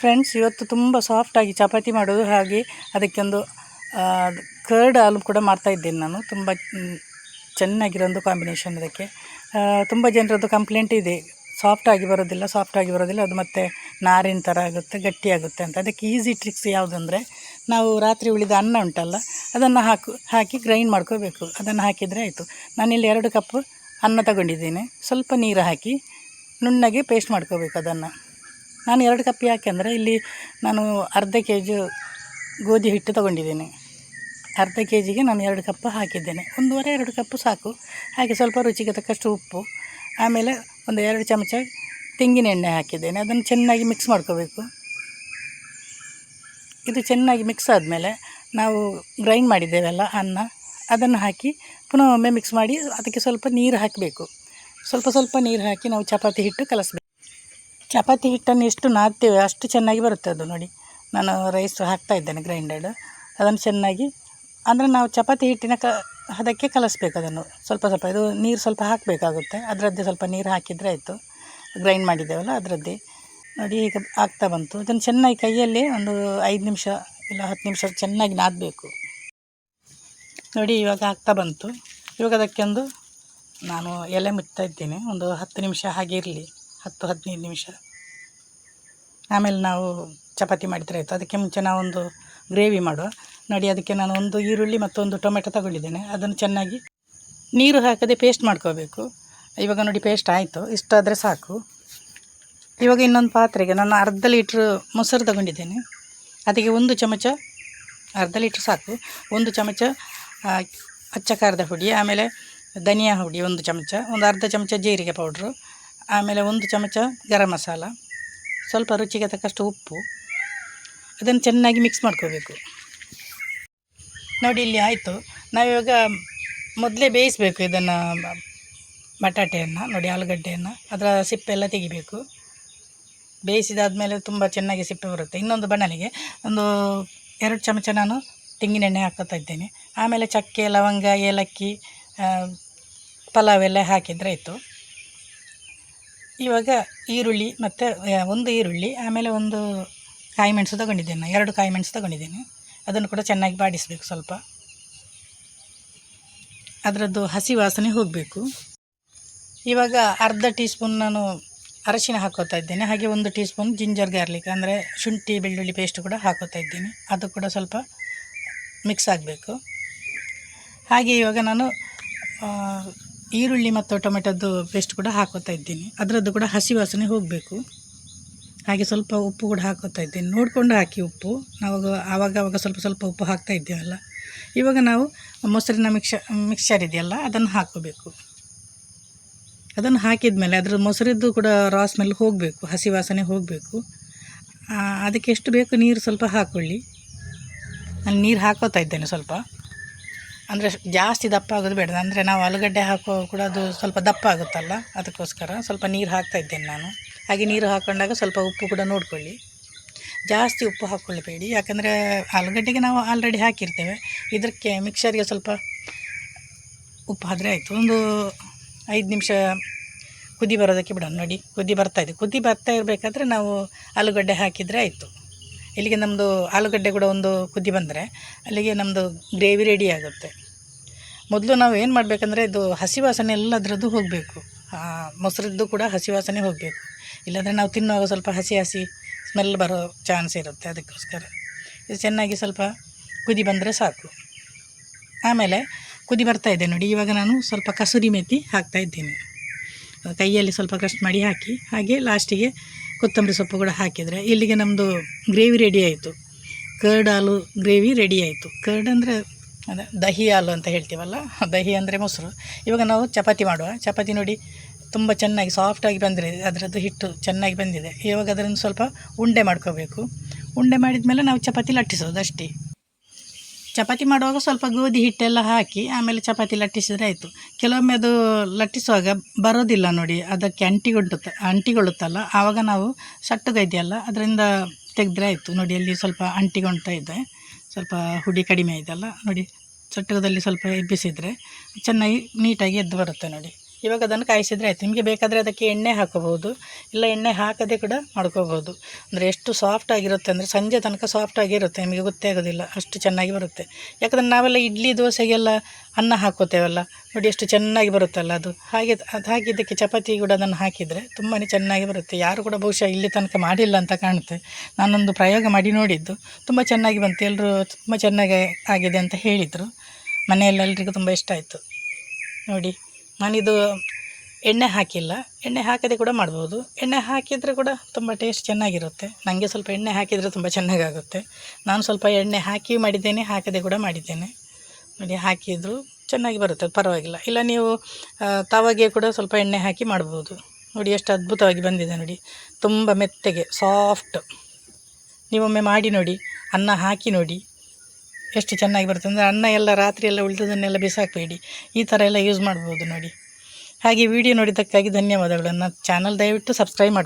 Friends, ಇವತ್ತು ತುಂಬ ಸಾಫ್ಟಾಗಿ ಚಪಾತಿ ಮಾಡೋದು ಹಾಗೆ ಅದಕ್ಕೊಂದು ಕರ್ಡ್ ಹಾಲು ಕೂಡ ಮಾಡ್ತಾ ಇದ್ದೇನೆ ನಾನು. ತುಂಬ ಚೆನ್ನಾಗಿರೋದು ಕಾಂಬಿನೇಷನ್ ಅದಕ್ಕೆ. ತುಂಬ ಜನರದ್ದು ಕಂಪ್ಲೇಂಟ್ ಇದೆ. ಸಾಫ್ಟಾಗಿ ಬರೋದಿಲ್ಲ ಸಾಫ್ಟಾಗಿ ಬರೋದಿಲ್ಲ. ಅದು ಮತ್ತೆ ನಾರಿನ ಥರ ಆಗುತ್ತೆ ಗಟ್ಟಿಯಾಗುತ್ತೆ ಅಂತ. ಅದಕ್ಕೆ ಈಸಿ ಟ್ರಿಕ್ಸ್ ಯಾವುದಂದರೆ, ನಾವು ರಾತ್ರಿ ಉಳಿದ ಅನ್ನ ಉಂಟಲ್ಲ, ಅದನ್ನು ಹಾಕು, ಹಾಕಿ ಗ್ರೈಂಡ್ ಮಾಡ್ಕೋಬೇಕು. ಅದನ್ನು ಹಾಕಿದರೆ ಆಯಿತು. ನಾನಿಲ್ಲಿ ಎರಡು ಕಪ್ ಅನ್ನ ತಗೊಂಡಿದ್ದೇನೆ. ಸ್ವಲ್ಪ ನೀರು ಹಾಕಿ ನುಣ್ಣಗೆ ಪೇಸ್ಟ್ ಮಾಡ್ಕೋಬೇಕು ಅದನ್ನು. ನಾನು ಎರಡು ಕಪ್ ಯಾಕೆಂದರೆ ಇಲ್ಲಿ ನಾನು ಅರ್ಧ ಕೆ ಜಿ ಗೋಧಿ ಹಿಟ್ಟು ತಗೊಂಡಿದ್ದೇನೆ. ಅರ್ಧ ಕೆ ಜಿಗೆ ನಾನು ಎರಡು ಕಪ್ ಹಾಕಿದ್ದೇನೆ. ಒಂದೂವರೆ, ಎರಡು ಕಪ್ಪು ಸಾಕು. ಹಾಗೆ ಸ್ವಲ್ಪ ರುಚಿಗೆ ತಕ್ಕಷ್ಟು ಉಪ್ಪು. ಆಮೇಲೆ ಒಂದು ಎರಡು ಚಮಚ ತೆಂಗಿನ ಎಣ್ಣೆ ಹಾಕಿದ್ದೇನೆ. ಅದನ್ನು ಚೆನ್ನಾಗಿ ಮಿಕ್ಸ್ ಮಾಡ್ಕೋಬೇಕು. ಇದು ಚೆನ್ನಾಗಿ ಮಿಕ್ಸ್ ಆದಮೇಲೆ ನಾವು ಗ್ರೈಂಡ್ ಮಾಡಿದ್ದೇವಲ್ಲ ಅನ್ನ, ಅದನ್ನು ಹಾಕಿ ಪುನಃ ಒಮ್ಮೆ ಮಿಕ್ಸ್ ಮಾಡಿ ಅದಕ್ಕೆ ಸ್ವಲ್ಪ ನೀರು ಹಾಕಬೇಕು. ಸ್ವಲ್ಪ ಸ್ವಲ್ಪ ನೀರು ಹಾಕಿ ನಾವು ಚಪಾತಿ ಹಿಟ್ಟು ಕಲಸಬೇಕು. ಚಪಾತಿ ಹಿಟ್ಟನ್ನು ಎಷ್ಟು ನಾದ್ತೇವೆ ಅಷ್ಟು ಚೆನ್ನಾಗಿ ಬರುತ್ತೆ ಅದು ನೋಡಿ. ನಾನು ರೈಸ್ ಹಾಕ್ತಾ ಇದ್ದೇನೆ ಗ್ರೈಂಡೆಡ್ ಅದನ್ನು ಚೆನ್ನಾಗಿ ಅಂದರೆ ನಾವು ಚಪಾತಿ ಹಿಟ್ಟಿನ ಕ, ಅದಕ್ಕೆ ಕಲಿಸ್ಬೇಕು ಅದನ್ನು. ಸ್ವಲ್ಪ ಸ್ವಲ್ಪ ಇದು ನೀರು ಸ್ವಲ್ಪ ಹಾಕಬೇಕಾಗುತ್ತೆ. ಅದರದ್ದೇ ಸ್ವಲ್ಪ ನೀರು ಹಾಕಿದರೆ ಆಯಿತು. ಗ್ರೈಂಡ್ ಮಾಡಿದ್ದೇವಲ್ಲ ಅದರದ್ದೇ. ನೋಡಿ ಈಗ ಆಗ್ತಾ ಬಂತು. ಅದನ್ನು ಚೆನ್ನಾಗಿ ಕೈಯಲ್ಲಿ ಒಂದು ಐದು ನಿಮಿಷ ಇಲ್ಲ ಹತ್ತು ನಿಮಿಷ ಚೆನ್ನಾಗಿ ನಾದಬೇಕು. ನೋಡಿ ಇವಾಗ ಆಗ್ತಾ ಬಂತು. ಇವಾಗ ಅದಕ್ಕೊಂದು ನಾನು ಎಲೆ ಮುಟ್ತಾ ಇದ್ದೇನೆ. ಒಂದು ಹತ್ತು ನಿಮಿಷ ಹಾಗೆ ಇರಲಿ. ಹತ್ತು ಹದಿನೈದು ನಿಮಿಷ. ಆಮೇಲೆ ನಾವು ಚಪಾತಿ ಮಾಡಿದರೆ ಆಯಿತು. ಅದಕ್ಕೆ ಮುಂಚೆ ನಾವೊಂದು ಗ್ರೇವಿ ಮಾಡುವ. ನೋಡಿ, ಅದಕ್ಕೆ ನಾನು ಒಂದು ಈರುಳ್ಳಿ ಮತ್ತೊಂದು ಟೊಮೆಟೊ ತಗೊಂಡಿದ್ದೇನೆ. ಅದನ್ನು ಚೆನ್ನಾಗಿ ನೀರು ಹಾಕದೆ ಪೇಸ್ಟ್ ಮಾಡ್ಕೋಬೇಕು. ಇವಾಗ ನೋಡಿ, ಪೇಸ್ಟ್ ಆಯಿತು. ಇಷ್ಟಾದರೆ ಸಾಕು. ಇವಾಗ ಇನ್ನೊಂದು ಪಾತ್ರೆಗೆ ನಾನು ಅರ್ಧ ಲೀಟ್ರ್ ಮೊಸರು ತಗೊಂಡಿದ್ದೇನೆ. ಅದಕ್ಕೆ ಒಂದು ಚಮಚ, ಅರ್ಧ ಲೀಟ್ರ್ ಸಾಕು. ಒಂದು ಚಮಚ ಅಚ್ಚ ಖಾರದ ಹುಡಿ, ಆಮೇಲೆ ಧನಿಯಾ ಹುಡಿ ಒಂದು ಚಮಚ, ಒಂದು ಅರ್ಧ ಚಮಚ ಜೀರಿಗೆ ಪೌಡ್ರು ಆಮೇಲೆ ಒಂದು ಚಮಚ ಗರಂ ಮಸಾಲ, ಸ್ವಲ್ಪ ರುಚಿಗೆ ತಕ್ಕಷ್ಟು ಉಪ್ಪು, ಅದನ್ನು ಚೆನ್ನಾಗಿ ಮಿಕ್ಸ್ ಮಾಡ್ಕೋಬೇಕು. ನೋಡಿ, ಇಲ್ಲಿ ಆಯಿತು. ನಾವಿವಾಗ ಮೊದಲೇ ಬೇಯಿಸಬೇಕು ಇದನ್ನು, ಬಟಾಟೆಯನ್ನು, ನೋಡಿ, ಆಲೂಗಡ್ಡೆಯನ್ನು, ಅದರ ಸಿಪ್ಪೆಲ್ಲ ತೆಗಿಬೇಕು. ಬೇಯಿಸಿದಾದ್ಮೇಲೆ ತುಂಬ ಚೆನ್ನಾಗಿ ಸಿಪ್ಪೆ ಬರುತ್ತೆ. ಇನ್ನೊಂದು ಬಣಲಿಗೆ, ಒಂದು ಎರಡು ಚಮಚ ನಾನು ತೆಂಗಿನೆಣ್ಣೆ ಹಾಕೋತಾ ಇದ್ದೇನೆ. ಆಮೇಲೆ ಚಕ್ಕೆ, ಲವಂಗ, ಏಲಕ್ಕಿ ಪಲಾವ್ ಎಲ್ಲ ಹಾಕಿದರೆ ಆಯಿತು. ಇವಾಗ ಈರುಳ್ಳಿ ಮತ್ತು ಒಂದು ಈರುಳ್ಳಿ, ಆಮೇಲೆ ಒಂದು ಕಾಯಿ ಮೆಣಸು ತೊಗೊಂಡಿದ್ದೇನೆ, ಎರಡು ಕಾಯಿ ಮೆಣಸು ತೊಗೊಂಡಿದ್ದೇನೆ. ಅದನ್ನು ಕೂಡ ಚೆನ್ನಾಗಿ ಬಾಡಿಸಬೇಕು ಸ್ವಲ್ಪ. ಅದರದ್ದು ಹಸಿ ವಾಸನೆ ಹೋಗಬೇಕು. ಇವಾಗ ಅರ್ಧ ಟೀ ಸ್ಪೂನ್ ನಾನು ಅರಶಿನ ಹಾಕೋತಾ ಇದ್ದೇನೆ, ಹಾಗೆ ಒಂದು ಟೀ ಸ್ಪೂನ್ ಜಿಂಜರ್ ಗಾರ್ಲಿಕ್, ಅಂದರೆ ಶುಂಠಿ, ಬೆಳ್ಳುಳ್ಳಿ ಪೇಸ್ಟ್ ಕೂಡ ಹಾಕೋತಾ ಇದ್ದೇನೆ. ಅದು ಕೂಡ ಸ್ವಲ್ಪ ಮಿಕ್ಸ್ ಆಗಬೇಕು. ಹಾಗೆ ಇವಾಗ ನಾನು ಈರುಳ್ಳಿ ಮತ್ತು ಟೊಮೆಟೊದ್ದು ಪೇಸ್ಟ್ ಕೂಡ ಹಾಕೋತಾ ಇದ್ದೀನಿ. ಅದರದ್ದು ಕೂಡ ಹಸಿ ವಾಸನೆ ಹೋಗಬೇಕು. ಹಾಗೆ ಸ್ವಲ್ಪ ಉಪ್ಪು ಕೂಡ ಹಾಕೋತಾ ಇದ್ದೀನಿ. ನೋಡಿಕೊಂಡು ಹಾಕಿ ಉಪ್ಪು. ನಾವು ಆವಾಗ ಆವಾಗ ಸ್ವಲ್ಪ ಸ್ವಲ್ಪ ಉಪ್ಪು ಹಾಕ್ತಾ ಇದ್ದೇವಲ್ಲ. ಇವಾಗ ನಾವು ಮೊಸರಿನ ಮಿಕ್ಷ ಮಿಕ್ಸ್ಚರ್ ಇದೆಯಲ್ಲ, ಅದನ್ನು ಹಾಕೋಬೇಕು ಅದನ್ನು ಹಾಕಿದ ಮೇಲೆ ಅದರ ಮೊಸರಿದ್ದು ಕೂಡ ರಾ ಸ್ಮೆಲ್ ಹೋಗಬೇಕು, ಹಸಿ ವಾಸನೆ ಹೋಗಬೇಕು. ಅದಕ್ಕೆ ಎಷ್ಟು ಬೇಕು ನೀರು ಸ್ವಲ್ಪ ಹಾಕ್ಕೊಳ್ಳಿ ನಾನು ನೀರು ಹಾಕೋತಾ ಇದ್ದೇನೆ ಸ್ವಲ್ಪ. ಅಂದರೆ ಜಾಸ್ತಿ ದಪ್ಪ ಆಗೋದು ಬೇಡ. ಅಂದರೆ ನಾವು ಆಲೂಗಡ್ಡೆ ಹಾಕೋ ಕೂಡ ಅದು ಸ್ವಲ್ಪ ದಪ್ಪ ಆಗುತ್ತಲ್ಲ ಅದಕ್ಕೋಸ್ಕರ ಸ್ವಲ್ಪ ನೀರು ಹಾಕ್ತಾ ಇದ್ದೇನೆ ನಾನು. ಹಾಗೆ ನೀರು ಹಾಕೊಂಡಾಗ ಸ್ವಲ್ಪ ಉಪ್ಪು ಕೂಡ ನೋಡಿಕೊಳ್ಳಿ. ಜಾಸ್ತಿ ಉಪ್ಪು ಹಾಕ್ಕೊಳ್ಳಬೇಡಿ ಯಾಕಂದರೆ ಆಲೂಗಡ್ಡೆಗೆ ನಾವು ಆಲ್ರೆಡಿ ಹಾಕಿರ್ತೇವೆ. ಇದಕ್ಕೆ ಮಿಕ್ಸರ್ಗೆ ಸ್ವಲ್ಪ ಉಪ್ಪು ಆದರೆ ಆಯಿತು. ಒಂದು ಐದು ನಿಮಿಷ ಕುದಿ ಬರೋದಕ್ಕೆ ಬಿಡೋಣ. ನೋಡಿ, ಕುದಿ ಬರ್ತಾ ಇದೆ. ಕುದಿ ಬರ್ತಾ ಇರಬೇಕಾದ್ರೆ ನಾವು ಆಲೂಗಡ್ಡೆ ಹಾಕಿದರೆ ಆಯಿತು. ಇಲ್ಲಿಗೆ ನಮ್ಮದು ಆಲೂಗಡ್ಡೆ ಕೂಡ ಒಂದು ಕುದಿ ಬಂದರೆ ಅಲ್ಲಿಗೆ ನಮ್ಮದು ಗ್ರೇವಿ ರೆಡಿ ಆಗುತ್ತೆ. ಮೊದಲು ನಾವು ಏನು ಮಾಡಬೇಕಂದ್ರೆ ಇದು ಹಸಿ ವಾಸನೆ ಎಲ್ಲ ಅದರದ್ದು ಹೋಗಬೇಕು. ಮೊಸರದ್ದು ಕೂಡ ಹಸಿ ವಾಸನೆ ಹೋಗಬೇಕು. ಇಲ್ಲಾಂದರೆ ನಾವು ತಿನ್ನುವಾಗ ಸ್ವಲ್ಪ ಹಸಿ ಹಸಿ ಸ್ಮೆಲ್ ಬರೋ ಚಾನ್ಸ್ ಇರುತ್ತೆ ಅದಕ್ಕೋಸ್ಕರ. ಇದು ಚೆನ್ನಾಗಿ ಸ್ವಲ್ಪ ಕುದಿ ಬಂದರೆ ಸಾಕು. ಆಮೇಲೆ ಕುದಿ ಬರ್ತಾ ಇದೆ ನೋಡಿ, ಇವಾಗ ನಾನು ಸ್ವಲ್ಪ ಕಸೂರಿ ಮೆಥಿ ಹಾಕ್ತಾ ಇದ್ದೀನಿ. ಕೈಯಲ್ಲಿ ಸ್ವಲ್ಪ ಕಷ್ಟ ಮಾಡಿ ಹಾಕಿ, ಹಾಗೆ ಲಾಸ್ಟಿಗೆ ಕೊತ್ತಂಬರಿ ಸೊಪ್ಪು ಕೂಡ ಹಾಕಿದರೆ ಇಲ್ಲಿಗೆ ನಮ್ಮದು ಗ್ರೇವಿ ರೆಡಿ ಆಯಿತು. ಕರ್ಡ್ ಹಾಲು ಗ್ರೇವಿ ರೆಡಿ ಆಯಿತು. ಕರ್ಡ್ ಅಂದರೆ ಅದೇ ದಹಿ ಹಾಲು ಅಂತ ಹೇಳ್ತೀವಲ್ಲ ದಹಿ ಅಂದರೆ ಮೊಸರು. ಇವಾಗ ನಾವು ಚಪಾತಿ ಮಾಡುವ. ಚಪಾತಿ ನೋಡಿ ತುಂಬ ಚೆನ್ನಾಗಿ ಸಾಫ್ಟಾಗಿ ಬಂದಿದೆ ಅದರದ್ದು ಹಿಟ್ಟು ಚೆನ್ನಾಗಿ ಬಂದಿದೆ. ಇವಾಗ ಅದರಿಂದ ಸ್ವಲ್ಪ ಉಂಡೆ ಮಾಡ್ಕೋಬೇಕು. ಉಂಡೆ ಮಾಡಿದ ಮೇಲೆ ನಾವು ಚಪಾತಿ ಲಟ್ಟಿಸೋದು ಅಷ್ಟೇ. ಚಪಾತಿ ಮಾಡುವಾಗ ಸ್ವಲ್ಪ ಗೋಧಿ ಹಿಟ್ಟೆಲ್ಲ ಹಾಕಿ ಆಮೇಲೆ ಚಪಾತಿ ಲಟ್ಟಿಸಿದರೆ ಆಯಿತು. ಕೆಲವೊಮ್ಮೆ ಅದು ಲಟ್ಟಿಸುವಾಗ ಬರೋದಿಲ್ಲ ನೋಡಿ, ಅದಕ್ಕೆ ಅಂಟಿಗೊಳ್ಳುತ್ತ ಅಂಟಿಗೊಳ್ಳುತ್ತಲ್ಲ. ಆವಾಗ ನಾವು ಸಟ್ಟಗ ಇದೆಯಲ್ಲ ಅದರಿಂದ ತೆಗೆದ್ರೆ ಆಯಿತು. ನೋಡಿ, ಅಲ್ಲಿ ಸ್ವಲ್ಪ ಅಂಟಿಗೊಳ್ತಾ ಇದೆ. ಸ್ವಲ್ಪ ಹುಡಿ ಕಡಿಮೆ ಇದೆಯಲ್ಲ, ನೋಡಿ, ಸಟ್ಟುಗದಲ್ಲಿ ಸ್ವಲ್ಪ ಎಬ್ಬಿಸಿದರೆ ಚೆನ್ನಾಗಿ ನೀಟಾಗಿ ಎದ್ದು ಬರುತ್ತೆ ನೋಡಿ. ಇವಾಗ ಅದನ್ನು ಕಾಯಿಸಿದರೆ ಆಯಿತು. ನಿಮಗೆ ಬೇಕಾದರೆ ಅದಕ್ಕೆ ಎಣ್ಣೆ ಹಾಕೋಬೋದು ಇಲ್ಲ ಎಣ್ಣೆ ಹಾಕದೆ ಕೂಡ ಮಾಡ್ಕೋಬೋದು ಅಂದರೆ ಎಷ್ಟು ಸಾಫ್ಟ್ ಆಗಿರುತ್ತೆ ಅಂದರೆ ಸಂಜೆ ತನಕ ಸಾಫ್ಟ್ ಆಗಿರುತ್ತೆ. ನಿಮಗೆ ಗೊತ್ತೇ ಆಗೋದಿಲ್ಲ. ಅಷ್ಟು ಚೆನ್ನಾಗಿ ಬರುತ್ತೆ. ಯಾಕಂದರೆ ನಾವೆಲ್ಲ ಇಡ್ಲಿ, ದೋಸೆಗೆಲ್ಲ ಅನ್ನ ಹಾಕೋತೇವಲ್ಲ. ನೋಡಿ ಎಷ್ಟು ಚೆನ್ನಾಗಿ ಬರುತ್ತಲ್ಲ ಅದು. ಹಾಗೆ, ಅದು ಹಾಕಿದ್ದಕ್ಕೆ ಚಪಾತಿ ಕೂಡ ಅದನ್ನು ಹಾಕಿದರೆ ತುಂಬಾ ಚೆನ್ನಾಗಿ ಬರುತ್ತೆ. ಯಾರು ಕೂಡ ಬಹುಶಃ ಇಲ್ಲಿ ತನಕ ಮಾಡಿಲ್ಲ ಅಂತ ಕಾಣುತ್ತೆ. ನಾನೊಂದು ಪ್ರಯೋಗ ಮಾಡಿ ನೋಡಿದ್ದು. ತುಂಬ ಚೆನ್ನಾಗಿ ಬಂತು. ಎಲ್ಲರೂ ತುಂಬ ಚೆನ್ನಾಗಿ ಆಗಿದೆ ಅಂತ ಹೇಳಿದರು. ಮನೆಯಲ್ಲಿ ಎಲ್ರಿಗೂ ತುಂಬ ಇಷ್ಟ ಆಯಿತು. ನೋಡಿ. ನಾನಿದು ಎಣ್ಣೆ ಹಾಕಿಲ್ಲ. ಎಣ್ಣೆ ಹಾಕದೆ ಕೂಡ ಮಾಡ್ಬೋದು. ಎಣ್ಣೆ ಹಾಕಿದರೆ ಕೂಡ ತುಂಬ ಟೇಸ್ಟ್ ಚೆನ್ನಾಗಿರುತ್ತೆ. ನನಗೆ ಸ್ವಲ್ಪ ಎಣ್ಣೆ ಹಾಕಿದರೆ ತುಂಬ ಚೆನ್ನಾಗಾಗುತ್ತೆ. ನಾನು ಸ್ವಲ್ಪ ಎಣ್ಣೆ ಹಾಕಿ ಮಾಡಿದ್ದೇನೆ, ಹಾಕದೆ ಕೂಡ ಮಾಡಿದ್ದೇನೆ. ನೋಡಿ, ಹಾಕಿದರೂ ಚೆನ್ನಾಗಿ ಬರುತ್ತೆ, ಪರವಾಗಿಲ್ಲ. ಇಲ್ಲ, ನೀವು ತವಾಗೆ ಕೂಡ ಸ್ವಲ್ಪ ಎಣ್ಣೆ ಹಾಕಿ ಮಾಡ್ಬೋದು. ನೋಡಿ, ಎಷ್ಟು ಅದ್ಭುತವಾಗಿ ಬಂದಿದೆ ನೋಡಿ. ತುಂಬ ಮೆತ್ತಗೆ ಸಾಫ್ಟ್ ನೀವೊಮ್ಮೆ ಮಾಡಿ ನೋಡಿ. ಅನ್ನ ಹಾಕಿ ನೋಡಿ. ಎಷ್ಟು ಚೆನ್ನಾಗಿ ಬರುತ್ತೆ ಅಂದರೆ ಅನ್ನ ಎಲ್ಲ ರಾತ್ರಿ ಎಲ್ಲ ಉಳಿದದನ್ನೆಲ್ಲ ಬಿಸಾಕಬೇಡಿ. ಈ ಥರ ಎಲ್ಲ ಯೂಸ್ ಮಾಡ್ಬೋದು ನೋಡಿ. ಹಾಗೆ ವಿಡಿಯೋ ನೋಡಿದ್ದಕ್ಕಾಗಿ ಧನ್ಯವಾದಗಳು. ನನ್ನ ಚಾನಲ್ ದಯವಿಟ್ಟು ಸಬ್ಸ್ಕ್ರೈಬ್ ಮಾಡಿ